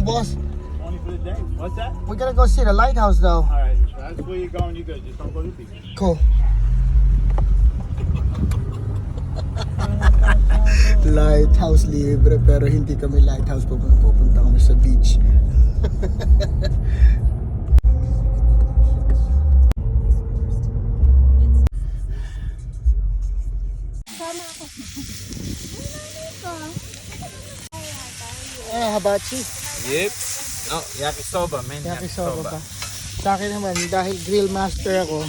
mo, boss. Only for the day. What's that? We're gonna go see the lighthouse though. All right, that's where you're going. You good? Just don't go to the beach. Cool. lighthouse libre pero hindi kami lighthouse pupunta, pupunta kami sa beach. Eh, habachi. Yep. No, yakisoba, man. Yakisoba ba? Sa akin naman, dahil grill master ako,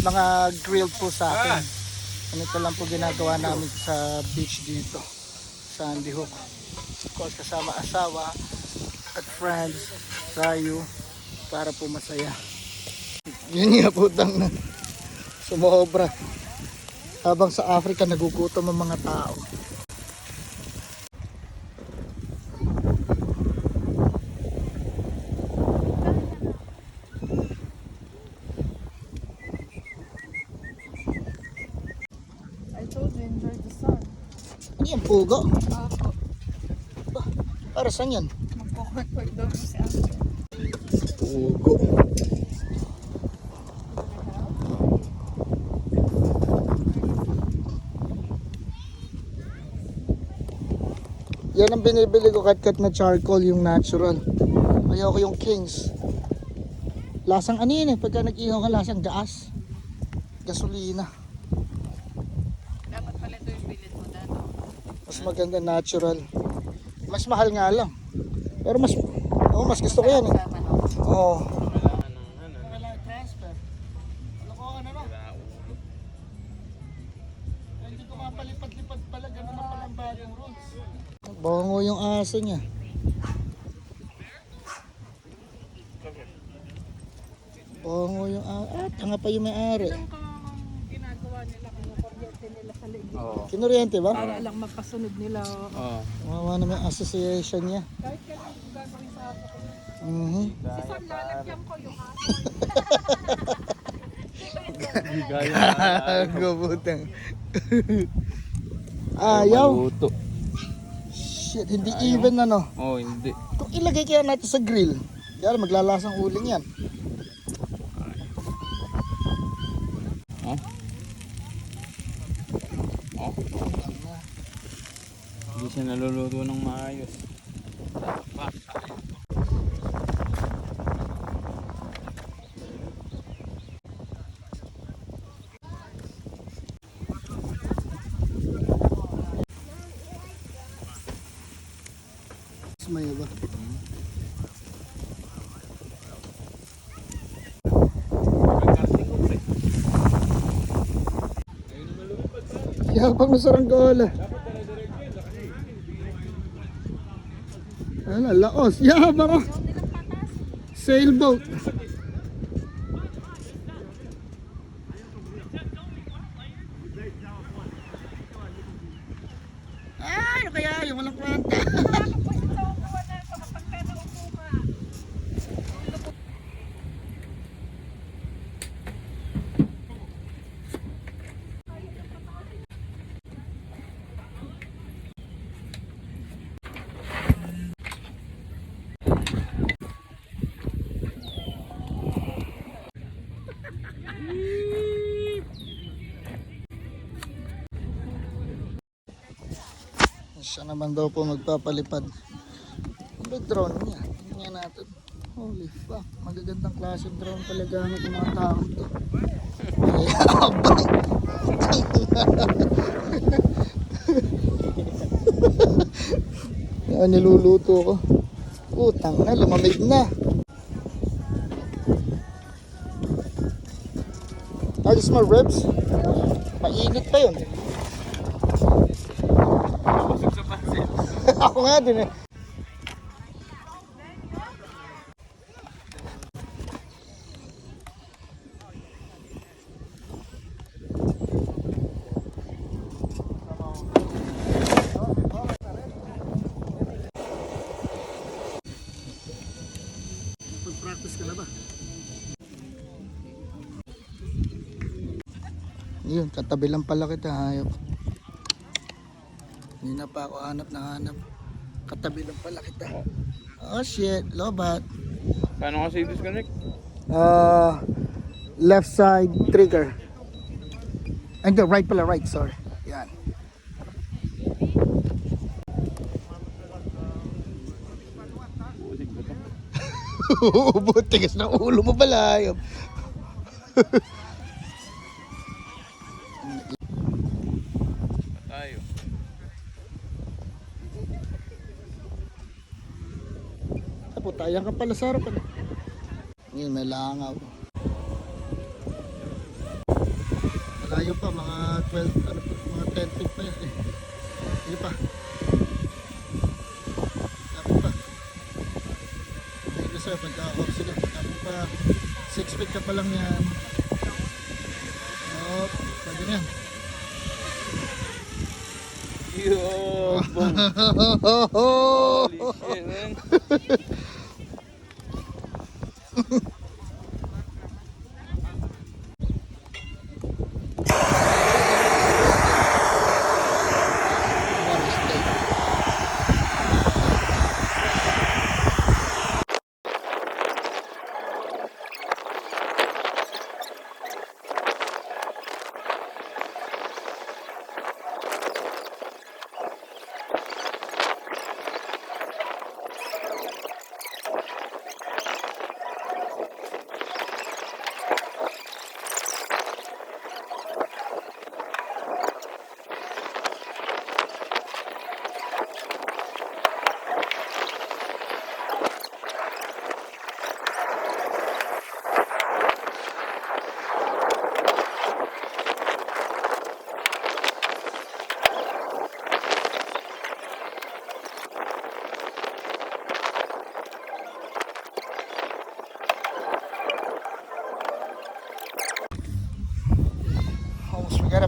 mga grill po sa akin. Ganito lang po ginagawa namin sa beach dito. Sa Sandy Hook. Of course, kasama asawa at friends tayo para po masaya. Yun nga putang na. Sumobra. Habang sa Africa nagugutom ang mga tao. Ano yung pugo? Ako, Ba, para saan yan? magkukwek-kwek daw si Ate. Pugo. Yan ang binibili ko kat-kat na charcoal, yung natural. Ayoko yung Kings. Lasang ano yun eh, pagka nag-ihaw ka lasang gas. Gasolina. Dapat pala ito yung bilid mo dati. Mas maganda natural. Mas mahal nga lang. Pero mas, oh, mas gusto ko yan eh. Ko mapalipad-lipad pala, gano'n na pala ang bagong rules. Bango yung aso niya. Bango yung aso. Ah, tanga pa yung may-ari. Nila, kinukuryente nila sa leeg. Oo. Kinuryente ba? Para lang magpasunod nila. Oo. Mawawa naman yung association niya. Kahit ganun yung gagawin sa aso ko. Mhm. Si Sam, lalagyan ko yung aso. Gabutang. Ayaw. Maluto. Shit, hindi even ano. Oh, hindi. Kung ilagay kaya natin sa grill, kaya maglalasang uling yan. Oh. Oh. Hindi siya naluluto ng maayos. Sumaya ba? Yabang na saranggola. Ano, laos. Yabang oh. Sailboat. Siya naman daw po magpapalipad. Yung drone niya? Tingnan natin. Holy fuck. Magagandang klase drone talaga ng mga tao to. Yan, niluluto ko. Utang na, lumamig na. Ayos mo ribs? Mainit pa yun. Ako nga din eh. Yun, katabi lang pala kita, hayop. Hindi na pa ako hanap na hanap. Katabi lang pala kita. Oh shit, lobat. Paano kasi disconnect? Uh, left side trigger. Ay, Hindi, right pala, right, sorry. Yan. Butigas ng ulo mo pala. Tayo. Apo, tayang ka pala sa harapan. Ngayon, may langaw. Malayo pa, mga 12, ano pa, mga 10 feet pa yan eh. Hindi pa. Lapit pa. You sir, pagka-off sila. Lapit pa. 6 feet ka pa lang yan. Oh, pwede na yan. Yo. Holy shit, man.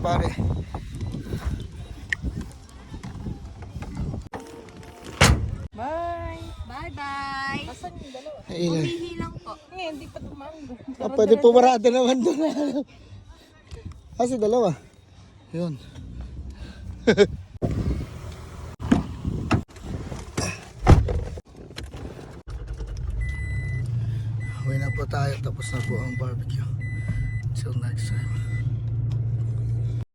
It. Bye! Bye-bye. Asan yung dalawa? Ay, ilan. Hihi lang po. Ngayon, hindi pa tumando. Ah, pwede pumarada naman doon. Kasi dalawa. Yun. Uwi na po tayo tapos na po ang barbecue. Till next time.